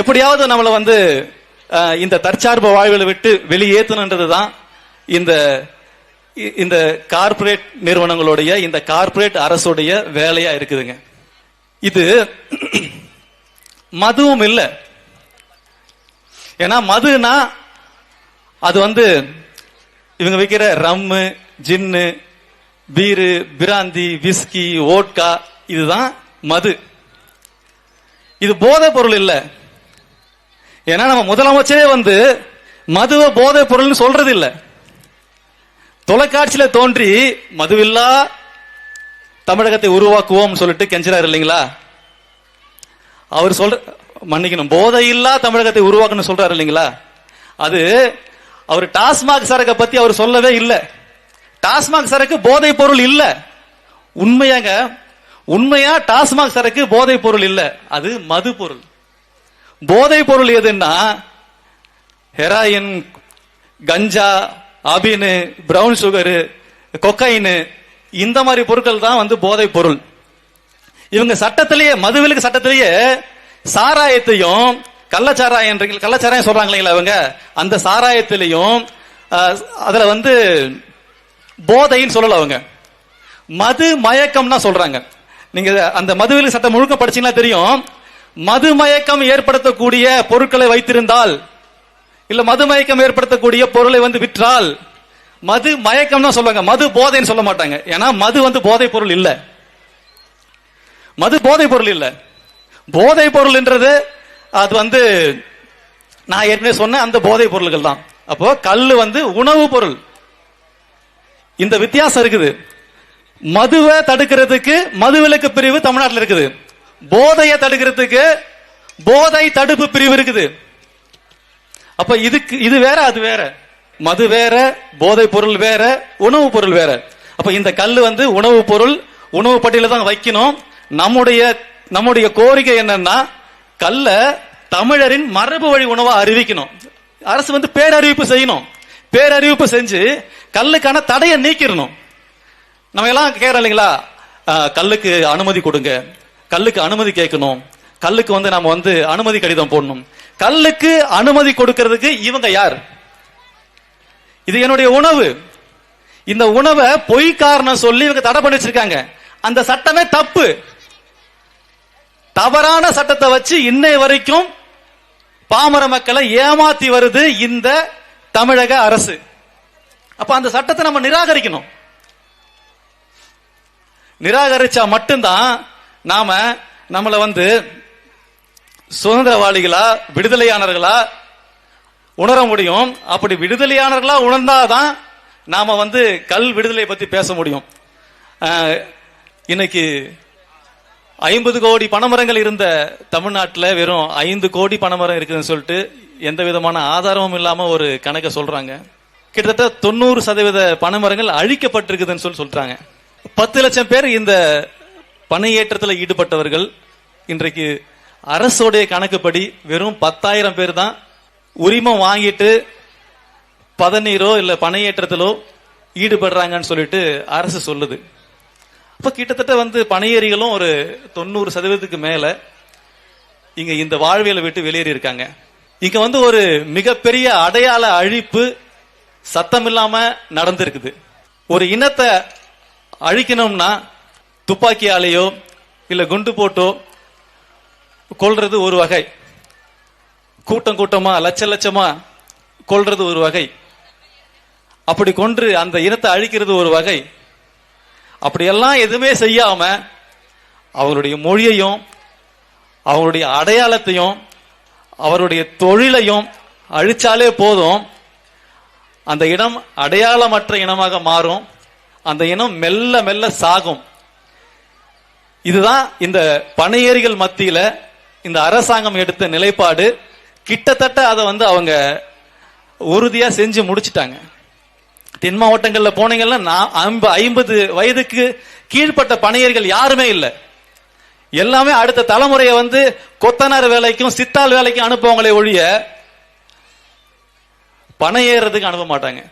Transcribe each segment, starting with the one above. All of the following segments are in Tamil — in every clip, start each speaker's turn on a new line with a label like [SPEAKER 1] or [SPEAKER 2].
[SPEAKER 1] எப்படியாவது நம்மளை வந்து இந்த தற்சார்பு வாழ்வில் விட்டு வெளியேற்றணுன்றது தான் இந்த இந்த கார்ப்பரேட் நிறுவனங்களுடைய இந்த கார்ப்பரேட் அரசுடைய வேலையா இருக்குதுங்க. இது மதுவும் இல்லை. ஏன்னா மதுனா அது வந்து இவங்க வைக்கிற rum gin beer brandy whisky vodka இதுதான் மது. இது போதை பொருள் இல்லை. ஏன்னா நம்ம முதலமைச்சரே வந்து மதுவை போதை பொருள்னு சொல்றது இல்ல தொலைக்காட்சியில தோன்றி மதுவில்லா தமிழகத்தை உருவாக்குவோம் சொல்லிட்டு கெஞ்சிறாரு இல்லைங்களா? அவர் சொல்ற மன்னிக்கணும் போதையில்லா தமிழகத்தை உருவாக்கணும் சொல்றாரு இல்லைங்களா? அது அவர் டாஸ்மாக் சரக்கை பத்தி அவர் சொல்லவே இல்லை. டாஸ்மாக் சரக்கு போதை பொருள் இல்ல. உண்மையாங்க உண்மையா டாஸ்மாக் சரக்கு போதை பொருள் இல்ல. அது மது பொருள். போதை பொருள் எதுன்னா? ஹெராயின் கஞ்சா அபினு பிரவுன் சுகரு கொக்கைனு இந்த மாதிரி பொருட்கள் தான் வந்து போதை பொருள் இவங்க சட்டத்திலேயே மதுவிலக்கு சட்டத்திலேயே சாராயத்தையும் கள்ளச்சாராயம் கள்ளச்சாராயம் சொல்றாங்க இல்லைங்களா இவங்க. அந்த சாராயத்திலையும் அதுல வந்து போதைன்னு சொல்லல அவங்க. மது மயக்கம்னா சொல்றாங்க. நீங்க அந்த மதுவிலக்கு சட்டம் முழுக்க படிச்சீங்கன்னா தெரியும். மதுமயக்கம் ஏற்படுத்தக்கூடிய பொருட்களை வைத்திருந்தால் இல்ல மதுமயக்கம் ஏற்படுத்தக்கூடிய பொருளை வந்து விற்றால் மது மயக்கம் தான் சொல்லுவாங்க மது போதைன்னு சொல்ல மாட்டாங்க. ஏன்னா மது வந்து போதை பொருள் இல்ல. மது போதை பொருள் இல்ல. போதை பொருள்ன்றது அது வந்து நான் ஏற்கனவே சொன்ன அந்த போதை பொருள்கள் தான். அப்போ கல் வந்து உணவு பொருள். இந்த வித்தியாசம் இருக்குது. மதுவை தடுக்கிறதுக்கு மதுவிலக்கு பிரிவு தமிழ்நாட்டில் இருக்குது. போதையை தடுக்கிறதுக்கு போதை தடுப்பு பிரிவு இருக்குது. அப்ப இதுக்கு இது வேற அது வேற. மது வேற போதை பொருள் வேற உணவு பொருள் வேற. அப்ப இந்த கல் வந்து உணவு பொருள் உணவு பட்டியல தான் வைக்கணும். நம்முடைய நம்முடைய கோரிக்கை என்னன்னா கல்ல தமிழரின் மரபு வழி உணவா அறிவிக்கணும். அரசு வந்து பேரறிவிப்பு செய்யணும். பேரறிவிப்பு செஞ்சு கல்லுக்கான தடையை நீக்கிடணும். நம்ம எல்லாம் கேட்கறோம் இல்லைங்களா? கல்லுக்கு அனுமதி கொடுங்க. கல்லுக்கு அனுமதி கேட்கணும். கல்லுக்கு வந்து நாம வந்து அனுமதி கடிதம் போடணும். கல்லுக்கு அனுமதி கொடுக்கிறதுக்கு இவங்க யார்? இது என்னுடைய உணவு. இந்த உணவை பொய் காரணம் சொல்லி இவங்க தடை பண்ணி வச்சிருக்காங்க. அந்த சட்டமே தப்பு. தவறான சட்டத்தை வச்சு இன்னை வரைக்கும் பாமர மக்களை ஏமாத்தி வருது இந்த தமிழக அரசு. அப்ப அந்த சட்டத்தை நம்ம நிராகரிக்கணும். நிராகரிச்சா மட்டும்தான் நாம நம்மள வந்து சுதந்திரவாளிகளா விடுதலையானவர்களா உணர முடியும். அப்படி விடுதலையானவர்களா உணர்ந்தாதான் நாம வந்து கல் விடுதலை பத்தி பேச முடியும். இன்னைக்கு ஐம்பது கோடி பணமரங்கள் இருந்த தமிழ்நாட்டில் வெறும் ஐந்து கோடி பனைமரம் இருக்குதுன்னு சொல்லிட்டு எந்த விதமான ஆதாரமும் இல்லாம ஒரு கணக்கை சொல்றாங்க. கிட்டத்தட்ட தொண்ணூறு சதவீத பனைமரங்கள் அழிக்கப்பட்டிருக்குதுன்னு சொல்லி சொல்றாங்க. பத்து லட்சம் பேர் இந்த பனையேற்றத்தில் ஈடுபட்டவர்கள் இன்றைக்கு அரசோடைய கணக்குப்படி வெறும் பத்தாயிரம் பேர் தான் உரிமம் வாங்கிட்டு பதநீரோ இல்லை பனையேற்றத்திலோ ஈடுபடுறாங்கன்னு சொல்லிட்டு அரசு சொல்லுது. அப்போ கிட்டத்தட்ட வந்து பனையேறிகளும் ஒரு தொண்ணூறு சதவீதத்துக்கு மேல இங்க இந்த வாழ்வியலை விட்டு வெளியேறி இருக்காங்க. இங்க வந்து ஒரு மிகப்பெரிய அடையாள அழிப்பு சத்தம் இல்லாம நடந்திருக்குது. ஒரு இனத்தை அழிக்கணும்னா துப்பாக்கியாலேயோ இல்லை குண்டு போட்டோ கொல்றது ஒரு வகை. கூட்டம் கூட்டமா லட்ச லட்சமா கொள்றது ஒரு வகை. அப்படி கொன்று அந்த இனத்தை அழிக்கிறது ஒரு வகை. அப்படியெல்லாம் எதுவுமே செய்யாம அவருடைய மொழியையும் அவருடைய அடையாளத்தையும் அவருடைய தொழிலையும் அழிச்சாலே போதும். அந்த இனம் அடையாளமற்ற இனமாக மாறும். அந்த இனம் மெல்ல மெல்ல சாகும். இதுதான் இந்த பனையேறிகள் மத்தியில இந்த அரசாங்கம் எடுத்த நிலைப்பாடு. கிட்டத்தட்ட அதை வந்து அவங்க உறுதியா செஞ்சு முடிச்சிட்டாங்க. தென் மாவட்டங்கள்ல போனீங்கன்னா நான் ஐம்ப- ஐம்பது வயதுக்கு கீழ்ப்பட்ட பணியர்கள் யாருமே இல்லை. எல்லாமே அடுத்த தலைமுறையை வந்து கொத்தனார் வேலைக்கும் சித்தாள் வேலைக்கும் அனுப்புவங்களே ஒழிய பணம் ஏறுறதுக்கு அனுப்ப மாட்டாங்க.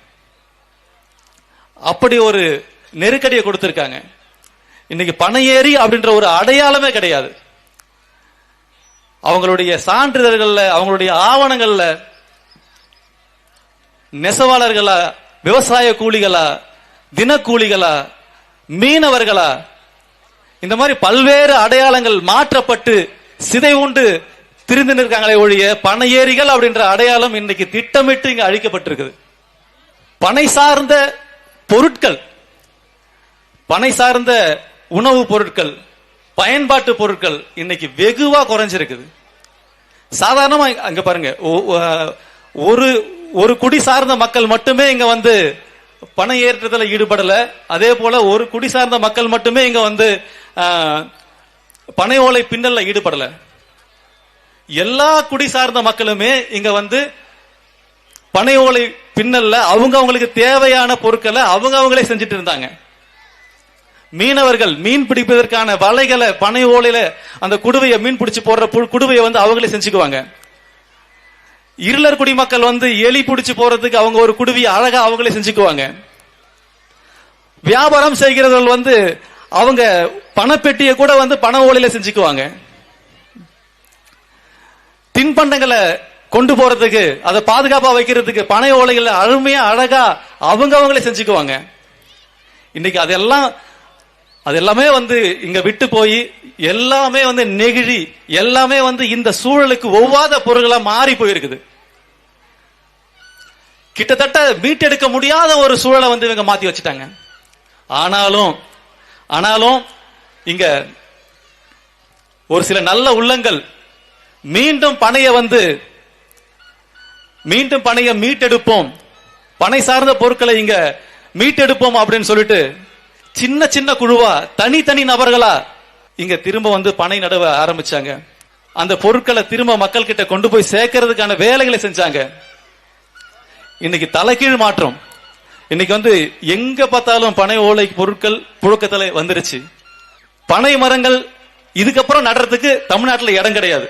[SPEAKER 1] அப்படி ஒரு நெருக்கடியை கொடுத்துருக்காங்க. இன்னைக்கு ஏரி அப்படின்ற ஒரு அடையாளமே கிடையாது. அவங்களுடைய சான்றிதழ்கள்ல அவங்களுடைய ஆவணங்கள்ல நெசவாளர்களா விவசாய கூலிகளா தினக்கூலிகளா மீனவர்களா இந்த மாதிரி பல்வேறு அடையாளங்கள் மாற்றப்பட்டு சிதை உண்டு திரிந்து நிற்காங்களே ஒழிய பனையேறிகள் அப்படின்ற அடையாளம் இன்னைக்கு திட்டமிட்டு இங்க அழிக்கப்பட்டிருக்குது. பனை சார்ந்த பொருட்கள் பனை சார்ந்த உணவுப் பொருட்கள் பயன்பாட்டு பொருட்கள் இன்னைக்கு வெகுவா குறைஞ்சிருக்குது. சாதாரணமா அங்க பாருங்க ஒரு ஒரு குடி சார்ந்த மக்கள் மட்டுமே இங்க வந்து பண ஏற்றத்தில் ஈடுபடல. அதே போல ஒரு குடி சார்ந்த மக்கள் மட்டுமே இங்க வந்து பனை ஓலை பின்னல்ல ஈடுபடல. எல்லா குடி சார்ந்த மக்களுமே இங்க வந்து பனை ஓலை பின்னல்ல அவங்க அவங்களுக்கு தேவையான பொருட்களை அவங்க அவங்களே செஞ்சுட்டு இருந்தாங்க. மீனவர்கள் மீன் பிடிப்பதற்கான வலைகளை பனை ஓலையில அந்த குடுவையை மீன் பிடிச்சு போடுற பு- குடுவையை வந்து அவங்களே செஞ்சுக்குவாங்க. இருளர் குடிமக்கள் வந்து எலி பிடிச்சு போறதுக்கு அவங்க ஒரு குடுவையை அழகா அவங்களே செஞ்சுக்குவாங்க. வியாபாரம் செய்கிறவர்கள் வந்து அவங்க பணப்பெட்டியை கூட வந்து பண ஓலையில செஞ்சுக்குவாங்க. தின்பண்டங்களை கொண்டு போறதுக்கு அதை பாதுகாப்பா வைக்கிறதுக்கு பனை ஓலைகளை அருமையா அழகா அவங்க அவங்களே செஞ்சுக்குவாங்க. இன்னைக்கு அதெல்லாம் அது எல்லாமே வந்து இங்க விட்டு போய் எல்லாமே வந்து நெகிழி எல்லாமே வந்து இந்த சூழலுக்கு ஒவ்வாத பொருள்களா மாறி போயிருக்குது. கிட்டத்தட்ட மீட்டெடுக்க முடியாத ஒரு சூழலை வந்து இவங்க மாத்தி வச்சுட்டாங்க. ஆனாலும் ஆனாலும் இங்க ஒரு சில நல்ல உள்ளங்கள் மீண்டும் பணைய வந்து மீண்டும் பணைய மீட்டெடுப்போம். பனை சார்ந்த பொருட்களை இங்க மீட்டெடுப்போம் அப்படின்னு சொல்லிட்டு சின்ன சின்ன குழுவா தனித்தனி நபர்களா? இங்க திரும்ப வந்து பனை நடவ ஆரம்பிச்சாங்க. அந்த பொருட்களை திரும்ப மக்கள் கிட்ட கொண்டு போய் சேர்க்கறதுக்கான வேலைகளை செஞ்சாங்க. இன்னைக்கு தலைகீழ் மாற்றம். இன்னைக்கு வந்து எங்க பார்த்தாலும் பனை ஓலை பொருட்கள் புழக்கத்துல வந்துருச்சு. பனை மரங்கள் இதுக்கப்புறம் நடுறதுக்கு தமிழ்நாட்டில் இடம் கிடையாது.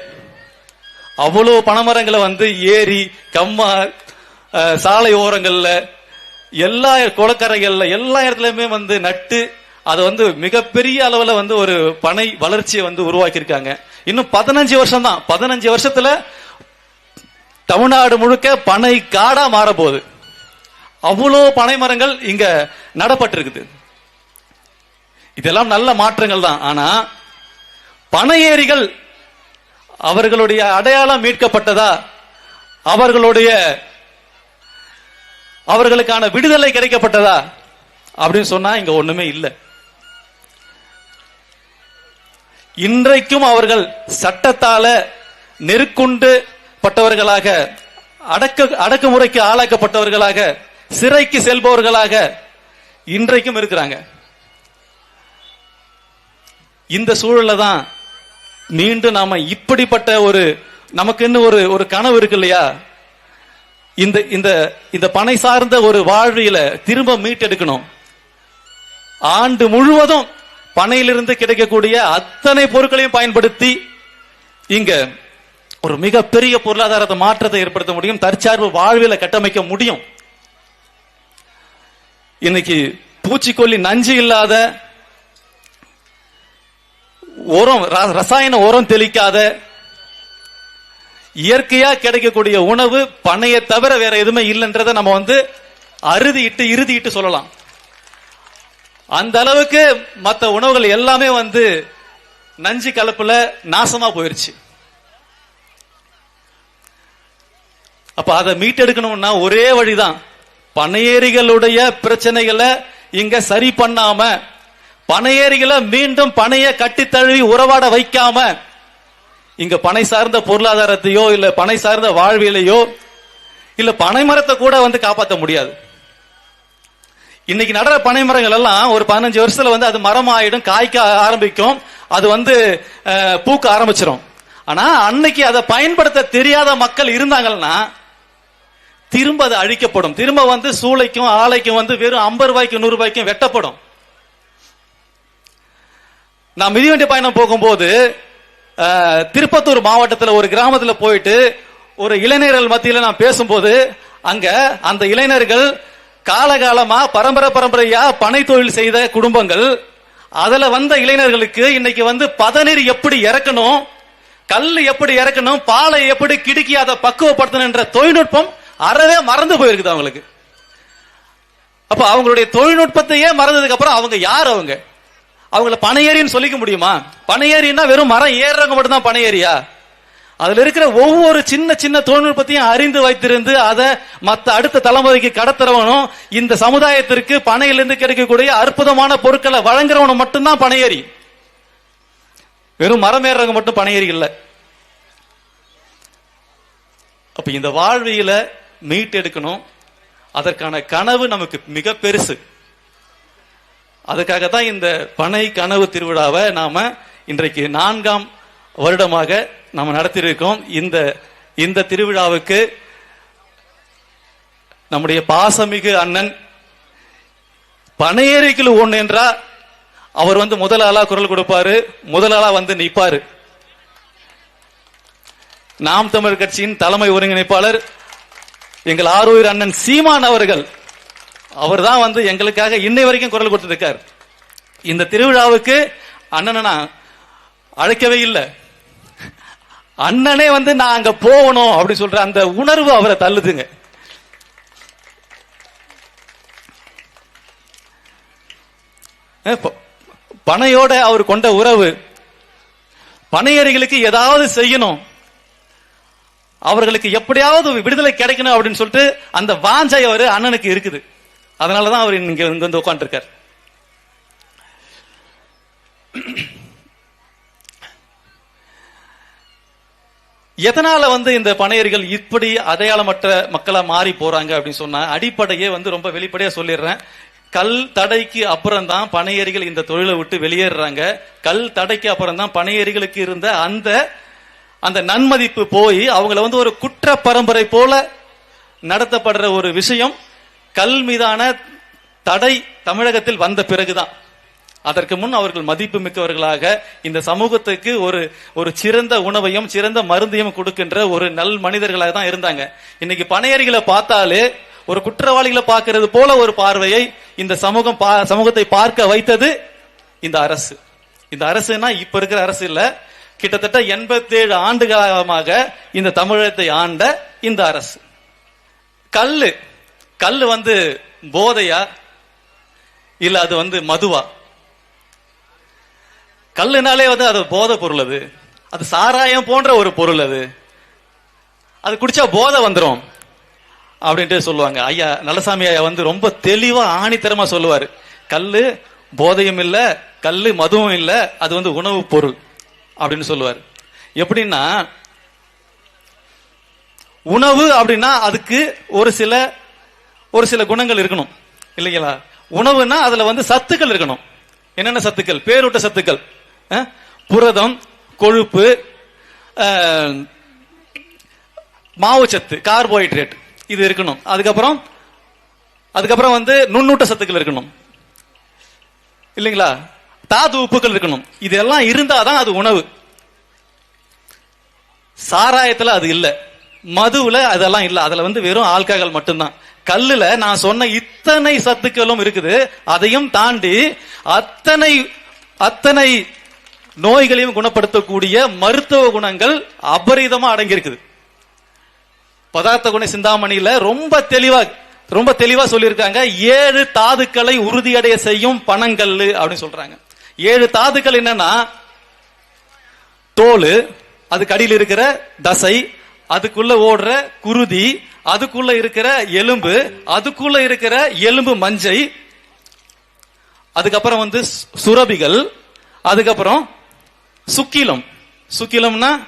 [SPEAKER 1] அவ்வளவு பனைமரங்களை வந்து ஏரி கம்மா சாலை ஓரங்கள்ல எல்லா குளக்கரைகள்ல எல்லா இடத்துலயுமே வந்து நட்டு அதை வந்து மிகப்பெரிய அளவுல வந்து ஒரு பனை வளர்ச்சியை வந்து உருவாக்கியிருக்காங்க. இன்னும் பதினஞ்சு வருஷம் தான் பதினஞ்சு வருஷத்துல தமிழ்நாடு முழுக்க பனை காடா மாற போகுது அவ்வளோ பனை மரங்கள் இங்க நடப்பட்டிருக்குது. இதெல்லாம் நல்ல மாற்றங்கள் தான். ஆனா பனை ஏரிகள் அவர்களுடைய அடையாளம் மீட்கப்பட்டதா? அவர்களுடைய அவர்களுக்கான விடுதலை கிடைக்கப்பட்டதா? அப்படின்னு சொன்னா இங்க ஒண்ணுமே இல்லை. இன்றைக்கும் அவர்கள் சட்டத்தால நெருக்குண்டு பட்டவர்களாக அடக்க அடக்குமுறைக்கு ஆளாக்கப்பட்டவர்களாக சிறைக்கு செல்பவர்களாக இன்றைக்கும் இருக்கிறாங்க. இந்த சூழல்ல தான் மீண்டும் நாம இப்படிப்பட்ட ஒரு நமக்குன்னு ஒரு ஒரு கனவு இருக்கு இல்லையா? இந்த இந்த இந்த பனை சார்ந்த ஒரு வாழ்வியல திரும்ப மீட்டெடுக்கணும். ஆண்டு முழுவதும் பனையிலிருந்து கிடைக்கக்கூடிய அத்தனை பொருட்களையும் பயன்படுத்தி இங்க ஒரு மிகப்பெரிய பொருளாதாரத்தை மாற்றத்தை ஏற்படுத்த முடியும் தற்சார்பு வாழ்வியல கட்டமைக்க முடியும். இன்னைக்கு பூச்சிக்கொல்லி நஞ்சு இல்லாத உரம் ர- ரசாயன உரம் தெளிக்காத இயற்கையா கிடைக்கக்கூடிய உணவு பனையை தவிர வேற எதுவுமே இல்லைன்றதை நம்ம வந்து அறுதிட்டு இறுதிட்டு சொல்லலாம். அந்த அளவுக்கு மற்ற உணவுகள் எல்லாமே வந்து நஞ்சு கலப்புல நாசமா போயிருச்சு. அப்ப அதை மீட்டெடுக்கணும்னா ஒரே வழிதான். பனையேறிகளுடைய பிரச்சனைகளை இங்க சரி பண்ணாம பனையேறிகளை மீண்டும் பனைய கட்டி தழுவி உறவாட வைக்காம இங்க பனை சார்ந்த பொருளாதாரத்தையோ இல்ல பனை சார்ந்த வாழ்வியலையோ இல்ல பனை மரத்தை கூட வந்து காப்பாற்ற முடியாது. இன்னைக்கு நடற பனை மரங்கள் எல்லாம் ஒரு பதினஞ்சு வருஷத்துல வந்து அது மரம் ஆயிடும் காய்க்க ஆரம்பிக்கும் அது வந்து பூக்க ஆரம்பிச்சிடும் ஆனா அன்னைக்கு அதை பயன்படுத்த தெரியாத மக்கள் இருந்தாங்கன்னா திரும்ப அது அழிக்கப்படும். திரும்ப வந்து சூளைக்கும் ஆலைக்கும் வந்து வெறும் ஐம்பது ரூபாய்க்கும் நூறு ரூபாய்க்கும் வெட்டப்படும். நான் மிதிவண்டி பயணம் போகும்போது திருப்பத்தூர் மாவட்டத்தில் ஒரு கிராமத்தில் போயிட்டு ஒரு இளைஞர்கள் மத்தியில் நான் பேசும்போது அங்க அந்த இளைஞர்கள் காலகாலமா பரம்பரை பரம்பரையா பனை தொழில் செய்த குடும்பங்கள் அதுல வந்த இளைஞர்களுக்கு இன்னைக்கு வந்து பதநீர் எப்படி இறக்கணும் கல் எப்படி இறக்கணும் பாலை எப்படி கிடுக்கி அதை பக்குவப்படுத்தணுன்ற தொழில்நுட்பம் அறவே மறந்து போயிருக்குது அவங்களுக்கு. அப்ப அவங்களுடைய தொழில்நுட்பத்தையே மறந்ததுக்கு அப்புறம் அவங்க யார் அவங்க? அவங்கள பனையேறின்னு சொல்லிக்க முடியுமா? பனையேறின்னா வெறும் மரம் ஏறுறவங்க மட்டும்தான் பனையேறியா அதுல இருக்கிற ஒவ்வொரு சின்ன சின்ன தொழில்நுட்பத்தையும் அறிந்து வைத்திருந்து அதை மத்த அடுத்த தலைமுறைக்கு கடத்துறவனும் இந்த சமுதாயத்திற்கு பனையிலிருந்து கிடைக்கக்கூடிய அற்புதமான பொருட்களை வழங்குறவனும் மட்டும்தான் பனையேறி வெறும் மரம் ஏறுறவங்க மட்டும் பனையேறி இல்லை. அப்ப இந்த வாழ்வியல மீட்டெடுக்கணும். அதற்கான கனவு நமக்கு மிக பெருசு. அதுக்காக தான் இந்த பனை கனவு திருவிழாவை நாம இன்றைக்கு நான்காம் வருடமாக நாம நடத்தியிருக்கோம். இந்த இந்த திருவிழாவுக்கு நம்முடைய பாசமிகு அண்ணன் பனையேறிக்குழு ஒன்று என்றா அவர் வந்து முதல் ஆளா குரல் கொடுப்பாரு முதல் ஆளா வந்து நிற்பாரு. நாம் தமிழ் கட்சியின் தலைமை ஒருங்கிணைப்பாளர் எங்கள் ஆரூர் அண்ணன் சீமான் அவர்கள். அவர் தான் வந்து எங்களுக்காக இன்னை வரைக்கும் குரல் கொடுத்துருக்கார் இந்த திருவிழாவுக்கு அண்ணனை அழைக்கவே இல்லை. அண்ணனே வந்து நான் அங்க போகணும் அப்படின்னு சொல்ற அந்த உணர்வு அவரை தள்ளுதுங்க. பனையோட அவர் கொண்ட உறவு பனையறிகளுக்கு ஏதாவது செய்யணும் அவர்களுக்கு எப்படியாவது விடுதலை கிடைக்கணும் அப்படின்னு சொல்லிட்டு அந்த வாஞ்சை அவர் அண்ணனுக்கு இருக்குது. அதனாலதான் அவர் இங்கே இங்கே வந்து உட்காந்துருக்கார் எதனால வந்து இந்த பனையர்கள் இப்படி அடையாளமற்ற மக்களா மாறி போறாங்க அப்படின்னு சொன்னா அடிப்படையே வந்து ரொம்ப வெளிப்படையா சொல்லிடுறேன். கல் தடைக்கு அப்புறம் தான் பனையரிகள் இந்த தொழிலை விட்டு வெளியேறாங்க கல் தடைக்கு அப்புறம் தான் பனையரிகளுக்கு இருந்த அந்த அந்த நன்மதிப்பு போய் அவங்கள வந்து ஒரு குற்ற பரம்பரை போல நடத்தப்படுற ஒரு விஷயம். கல் மீதான தடை தமிழகத்தில் வந்த பிறகுதான். அதற்கு முன் அவர்கள் மதிப்பு மிக்கவர்களாக இந்த சமூகத்துக்கு ஒரு ஒரு சிறந்த உணவையும் சிறந்த மருந்தையும் கொடுக்கின்ற ஒரு நல் மனிதர்களாக தான் இருந்தாங்க. இன்னைக்கு பனையறிகளை பார்த்தாலே ஒரு குற்றவாளிகளை பார்க்கறது போல ஒரு பார்வையை இந்த சமூகம் பா- சமூகத்தை பார்க்க வைத்தது இந்த அரசு. இந்த அரசுனா இப்ப இருக்கிற அரசு இல்ல. கிட்டத்தட்ட 87 ஆண்டு காலமாக இந்த தமிழகத்தை ஆண்ட இந்த அரசு. கல்லு. கல் வந்து போதையா? இல்ல அது வந்து மதுவா? கல்லுனாலே வந்து அது போதை பொருள் அது. அது சாராயம் போன்ற ஒரு பொருள் அது. அது குடிச்சா போதை வந்துடும் அப்படின்ட்டு சொல்லுவாங்க. ஐயா நல்லசாமி ஐயா வந்து ரொம்ப தெளிவா ஆணித்தரமா சொல்லுவாரு. கல்லு போதையும் இல்ல கல்லு மதுவும் இல்ல அது வந்து உணவு பொருள் அப்படின்னு சொல்லுவார். எப்படின்னா உணவு அப்படின்னா அதுக்கு ஒரு சில ஒரு சில குணங்கள் இருக்கணும். இல்லைங்களா? உணவுன்னா அதுல வந்து சத்துக்கள் இருக்கணும். என்னென்ன சத்துக்கள்? பேரூட்ட சத்துக்கள். புரதம் கொழுப்பு மாவு மாவுச்சத்து கார்போஹைட்ரேட் இது இருக்கணும். அதுக்கப்புறம் அதுக்கப்புறம் வந்து நுண்ணூட்ட சத்துக்கள் இருக்கணும். இல்லைங்களா? தாது உப்புக்கள் இருக்கணும். இதெல்லாம் இருந்தாதான் அது உணவு. சாராயத்தில் அது இல்லை. மதுவில் அதெல்லாம் இல்லை. அதில் வந்து வெறும் ஆல்கஹால் மட்டும்தான். கல்லுல நான் சொன்ன இத்தனை சத்துக்களும் இருக்குது. அதையும் தாண்டி அத்தனை அத்தனை நோய்களையும் குணப்படுத்தக்கூடிய மருத்துவ குணங்கள் அபரிதமா அடங்கி இருக்குது பதார்த்த குண சிந்தாமணியில ரொம்ப தெளிவா ரொம்ப தெளிவா சொல்லியிருக்காங்க. ஏழு தாதுக்களை உறுதியடைய செய்யும் பணங்கல் அப்படின்னு சொல்றாங்க. ஏழு தாதுக்கள் என்னன்னா தோல் அதுக்கு அடியில் இருக்கிற தசை அதுக்குள்ள ஓடுற குருதி அதுக்குள்ள இருக்கிற எலும்பு அதுக்குள்ள இருக்கிற எலும்பு மஞ்சை அதுக்கப்புறம் வந்து சு- சுரபிகள் அதுக்கப்புறம் சுக்கிலம். சுக்கிலம்னா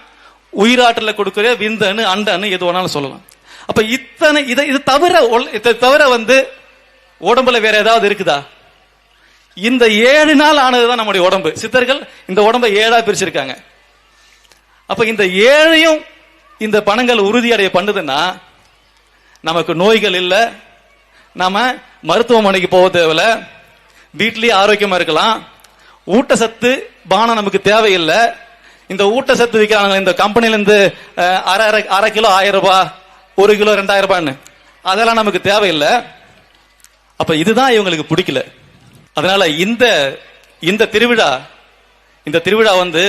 [SPEAKER 1] உயிராற்றல கொடுக்கிற விந்தனு அண்டனு எது வேணாலும் சொல்லலாம். அப்ப இத்தனை இதை இது தவிர இதை தவிர வந்து உடம்புல வேற ஏதாவது இருக்குதா? இந்த ஏழு நாள் ஆனதுதான் நம்முடைய உடம்பு. சித்தர்கள் இந்த உடம்பை ஏழா பிரிச்சிருக்காங்க. அப்ப இந்த ஏழையும் இந்த பணங்கள் உறுதியடைய பண்ணுதுன்னா நமக்கு நோய்கள் இல்லை. நம்ம மருத்துவமனைக்கு போக தேவையில்ல. வீட்லேயே ஆரோக்கியமா இருக்கலாம். ஊட்டச்சத்து பானம் நமக்கு தேவையில்லை. இந்த ஊட்டச்சத்து விற்கிறாங்க இந்த கம்பெனிலேருந்து அரை அரை அரை கிலோ ஆயிரம் ரூபாய் ஒரு கிலோ ரெண்டாயிரம் ரூபான்னு. அதெல்லாம் நமக்கு தேவையில்லை. அப்ப இதுதான் இவங்களுக்கு பிடிக்கல. அதனால இந்த இந்த திருவிழா இந்த திருவிழா வந்து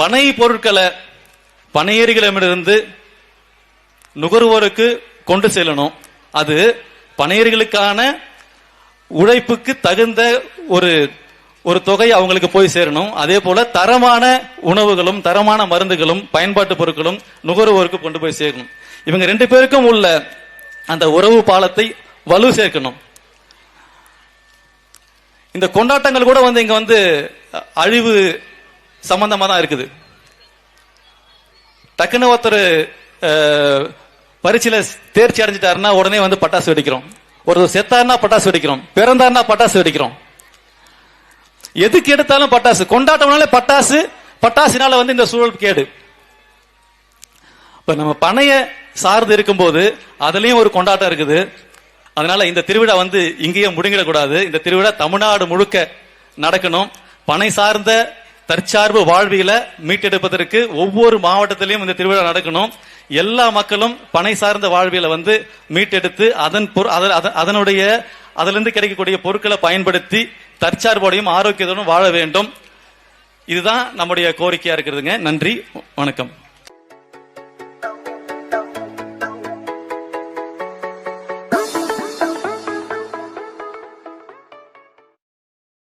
[SPEAKER 1] பனை பொருட்களை பனையேறிகளிடமிருந்து நுகர்வோருக்கு கொண்டு செல்லணும். அது பனையர்களுக்கான உழைப்புக்கு தகுந்த ஒரு ஒரு தொகை அவங்களுக்கு போய் சேரணும். அதே போல தரமான உணவுகளும் தரமான மருந்துகளும் பயன்பாட்டு பொருட்களும் நுகர்வோருக்கு கொண்டு போய் சேர்க்கணும் இவங்க ரெண்டு பேருக்கும் உள்ள அந்த உறவு பாலத்தை வலு சேர்க்கணும். இந்த கொண்டாட்டங்கள் கூட வந்து இங்க வந்து அழிவு சம்பந்தமா தான் இருக்குது. டக்குன்னு ஒருத்தர் பரீட்சையில தேர்ச்சி அடைஞ்சிட்டாருன்னா உடனே வந்து பட்டாசு வெடிக்கிறோம். ஒருத்தர் செத்தாருன்னா பட்டாசு வெடிக்கிறோம். பிறந்தாருன்னா பட்டாசு வெடிக்கிறோம். எதுக்கு எடுத்தாலும் பட்டாசு? கொண்டாட்டம்னாலே பட்டாசு பட்டாசுனால வந்து இந்த சூழல் கேடு. இப்ப நம்ம பனைய சார்ந்து இருக்கும்போது அதுலயும் ஒரு கொண்டாட்டம் இருக்குது. அதனால இந்த திருவிழா வந்து இங்கேயே முடுங்கிடக்கூடாது இந்த திருவிழா தமிழ்நாடு முழுக்க நடக்கணும். பனை சார்ந்த தற்சார்பு வாழ்வியல மீட்டெடுப்பதற்கு ஒவ்வொரு மாவட்டத்திலையும் இந்த திருவிழா நடக்கணும். எல்லா மக்களும் பனை சார்ந்த வாழ்வியலை வந்து மீட்டெடுத்து அதன் பொரு- அதனுடைய அதிலிருந்து கிடைக்கக்கூடிய பொருட்களை பயன்படுத்தி தற்சார்போடையும் ஆரோக்கியத்தோடும் வாழ வேண்டும். இதுதான் நம்முடைய கோரிக்கையா இருக்கிறதுங்க. நன்றி. வணக்கம்.